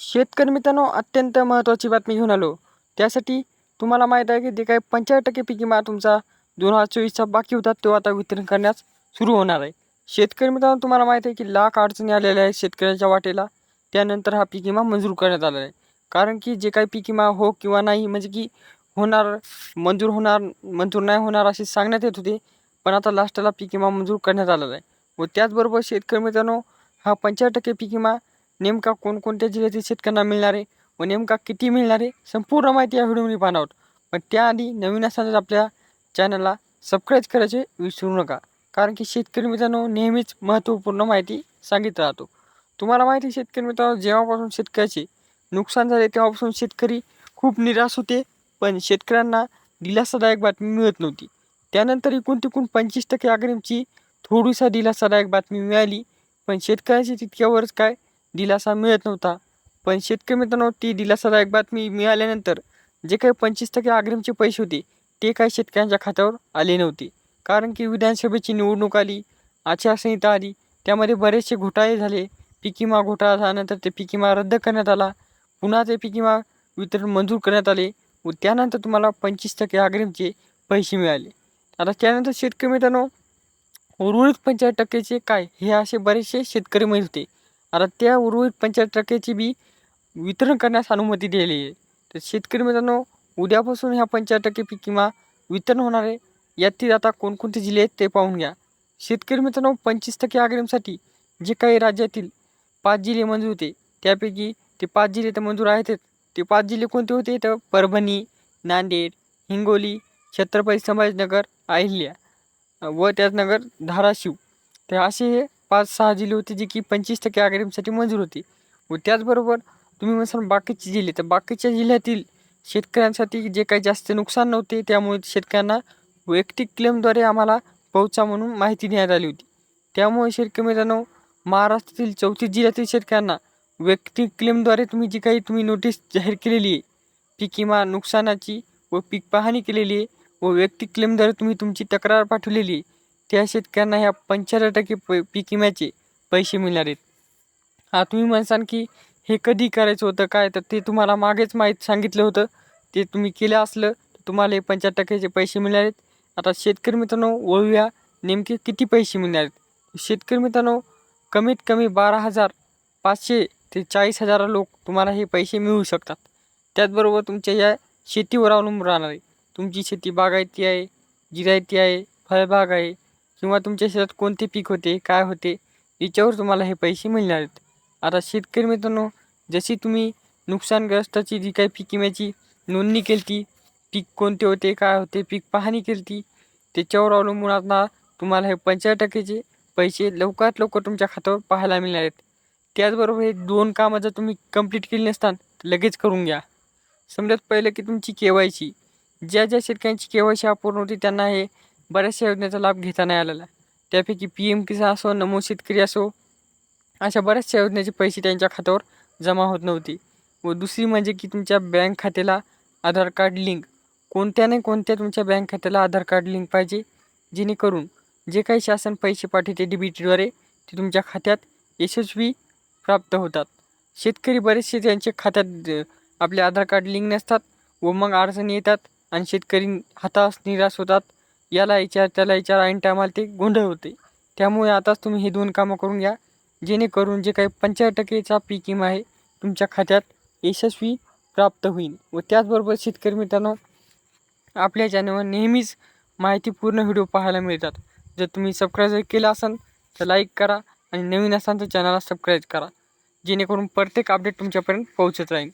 शेतकरी मित्रांनो अत्यंत महत्त्वाची बातमी घेऊन आलो. त्यासाठी तुम्हाला माहीत आहे की जे काही पंच्याहत्तर टक्के पीक विमा तुमचा दोन हजार चोवीसचा बाकी होता तो आता वितरण करण्यास सुरू होणार आहे. शेतकरी मित्रांनो तुम्हाला माहीत आहे की लाख अडचणी आलेल्या आहेत शेतकऱ्यांच्या वाटेला. त्यानंतर हा पीक विमा मंजूर करण्यात आलेला आहे. कारण की जे काही पीक विमा हो किंवा नाही म्हणजे की होणार मंजूर होणार मंजूर नाही होणार असे सांगण्यात येत होते. पण आता लास्टला पीक विमा मंजूर करण्यात आलेला आहे. व त्याचबरोबर शेतकरी मित्रांनो हा पंचाळीस टक्के पीक विमा नेमका कोणकोणत्या जिल्ह्यातील शेतकऱ्यांना मिळणार आहे व नेमका किती मिळणार आहे संपूर्ण माहिती या व्हिडिओमध्ये पाहणार आहोत. पण त्याआधी नवीन असताना आपल्या चॅनलला सबस्क्राईब करायचे विसरू नका. कारण की शेतकरी मित्रांनो नेहमीच महत्त्वपूर्ण माहिती सांगित राहतो तुम्हाला माहिती आहे शेतकरी मित्रांनो जेव्हापासून शेतकऱ्याचे नुकसान झाले तेव्हापासून शेतकरी खूप निराश होते. पण शेतकऱ्यांना दिलासादायक बातमी मिळत नव्हती. त्यानंतर एकूण तिकून पंचवीस टक्के अग्रिमची थोडीसा दिलासादायक बातमी मिळाली. पण शेतकऱ्यांची तितक्यावरच काय दिलासा मिळत नव्हता. पण शेतकरी मित्रांनो ती दिलासादायक बातमी मिळाल्यानंतर जे काही पंचवीस टक्के अग्रिमचे पैसे होते ते काही शेतकऱ्यांच्या खात्यावर आले नव्हते. कारण की विधानसभेची निवडणूक आली आचारसंहिता आली त्यामध्ये बरेचसे घोटाळे झाले. पिकिमा घोटाळा झाल्यानंतर ते पिकिमा रद्द करण्यात आला. पुन्हा ते पिकिमा वितरण मंजूर करण्यात आले व त्यानंतर तुम्हाला पंचवीस टक्के अग्रिमचे पैसे मिळाले. आता त्यानंतर शेतकरी मित्रांनो उर्वरित पंचायत टक्क्याचे काय? हे असे बरेचसे शेतकरी माहीत होते. आता त्या उर्वरित पंचाळीस टक्क्याची बी वितरण करण्यास अनुमती दिलेली आहे. तर शेतकरी मित्रांनो उद्यापासून ह्या पंचाहत्तर टक्के पीक किंवा वितरण होणार आहे. यातील आता कोणकोणते जिल्हे आहेत ते पाहून घ्या. शेतकरी मित्रांनो पंचवीस टक्के अग्रिमसाठी जे काही राज्यातील पाच जिल्हे मंजूर होते त्यापैकी ते पाच जिल्हे तर मंजूर आहेतच ते पाच जिल्हे कोणते होते? तर परभणी नांदेड हिंगोली छत्रपती संभाजीनगर अहिल्या व त्याचनगर धाराशिव. तर असे हे पाच सहा जिल्हे होते जे की पंचवीस टक्के अग्रिमसाठी मंजूर होते. व त्याचबरोबर तुम्ही म्हणसाल बाकीचे जिल्हे तर बाकीच्या जिल्ह्यातील शेतकऱ्यांसाठी जे काही जास्त नुकसान नव्हते त्यामुळे शेतकऱ्यांना वैयक्तिक क्लेमद्वारे आम्हाला पोहोचा म्हणून माहिती देण्यात आली होती. त्यामुळे शेतकरी मित्रांनो महाराष्ट्रातील चौथी जिल्ह्यातील शेतकऱ्यांना वैयक्तिक क्लेमद्वारे तुम्ही जी काही तुम्ही नोटीस जाहीर केलेली आहे पीक विमा नुकसानाची व पीक पाहणी केलेली आहे व वैयक्तिक क्लेमद्वारे तुम्ही तुमची तक्रार पाठवलेली आहे त्या शेतकऱ्यांना ह्या पंच्याहत्तर टक्के प पीक विम्याचे पैसे मिळणार आहेत. हा तुम्ही म्हणसान की हे कधी करायचं होतं काय? तर ते तुम्हाला मागेच माहीत सांगितलं होतं. ते तुम्ही केलं असलं तर तुम्हाला हे पंच्याहत्तर टक्क्याचे पैसे मिळणार आहेत. आता शेतकरी मित्रांनो वळूया नेमके किती पैसे मिळणार आहेत. शेतकरी मित्रांनो कमीत कमी बारा हजार पाचशे ते चाळीस हजार लोक तुम्हाला हे पैसे मिळू शकतात. त्याचबरोबर तुमच्या या शेतीवर अवलंबून राहणार. आहे तुमची शेती बागायती आहे जिरायती आहे फळबाग आहे किंवा तुमच्या शेतात कोणते पीक होते काय होते याच्यावर तुम्हाला हे पैसे मिळणार आहेत. आता शेतकरी मित्रांनो जशी तुम्ही नुकसानग्रस्ताची जी काही पीक विम्याची नोंदणी केली ती पीक कोणते होते काय होते पीक पाहणी केली ती त्याच्यावर अवलंबून आता तुम्हाला हे पंचाळीस टक्केचे पैसे लवकरात लवकर तुमच्या खात्यावर पाहायला मिळणार आहेत. त्याचबरोबर हे दोन कामं जर तुम्ही कंप्लीट केली नसतात तर लगेच करून घ्या. समजत पहिलं की तुमची के वाय सी. ज्या ज्या शेतकऱ्यांची के वाय सी अपूर्ण होती त्यांना हे बऱ्याचशा योजनेचा लाभ घेता नाही आलेला. त्यापैकी पी एम किसान असो नमो शेतकरी असो अशा बऱ्याचशा योजनेचे पैसे त्यांच्या खात्यावर जमा होत नव्हती. व दुसरी म्हणजे की तुमच्या बँक खात्याला आधार कार्ड लिंक. कोणत्या नाही कोणत्या तुमच्या बँक खात्याला आधार कार्ड लिंक पाहिजे? जेणेकरून जे काही शासन पैसे पाठवते डी ते तुमच्या खात्यात यशस्वी प्राप्त होतात. शेतकरी बरेचसे त्यांच्या खात्यात आपले आधार कार्ड लिंक नसतात व मग अडचणी येतात आणि शेतकरी हताश निराश होतात. याला विचार त्याला विचार ऐन टायमाला ते गोंधळ होते. त्यामुळे आताच तुम्ही हे दोन कामं करून घ्या. जेणेकरून जे काही पंच्याहत्तर टक्केचा पीक विमा आहे तुमच्या खात्यात यशस्वी प्राप्त होईल. व त्याचबरोबर शेतकरी मित्रांनो आपल्या चॅनलवर नेहमीच माहितीपूर्ण व्हिडिओ पाहायला मिळतात. जर तुम्ही सबस्क्राईब जर केलं असाल तर लाईक करा आणि नवीन असाल तर चॅनलला सबस्क्राईब करा. जेणेकरून प्रत्येक अपडेट तुमच्यापर्यंत पोहोचत राहील.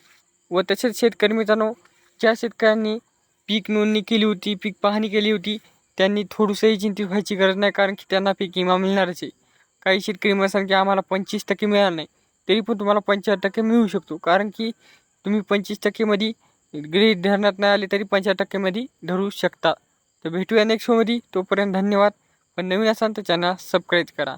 व तसेच शेतकरी मित्रांनो ज्या शेतकऱ्यांनी पीक नोंदणी केली होती पीक पाहणी केली होती त्यांनी थोडंसंही चिंतित व्हायची गरज नाही कारण की त्यांना पीक विमा मिळणारच आहे. काही शेतकरी म्हणसाल की आम्हाला पंचवीस टक्के मिळालं नाही तरी पण तुम्हाला पंच्याहत्तर टक्के मिळू शकतो. कारण की तुम्ही पंचवीस टक्केमध्ये गृहीत धरण्यात नाही आले तरी पंच्याहत्तर टक्केमध्ये धरू शकता. तर भेटूया नेक्स्ट शोमध्ये तोपर्यंत धन्यवाद. पण नवीन असाल तर चॅनल सबस्क्राईब करा.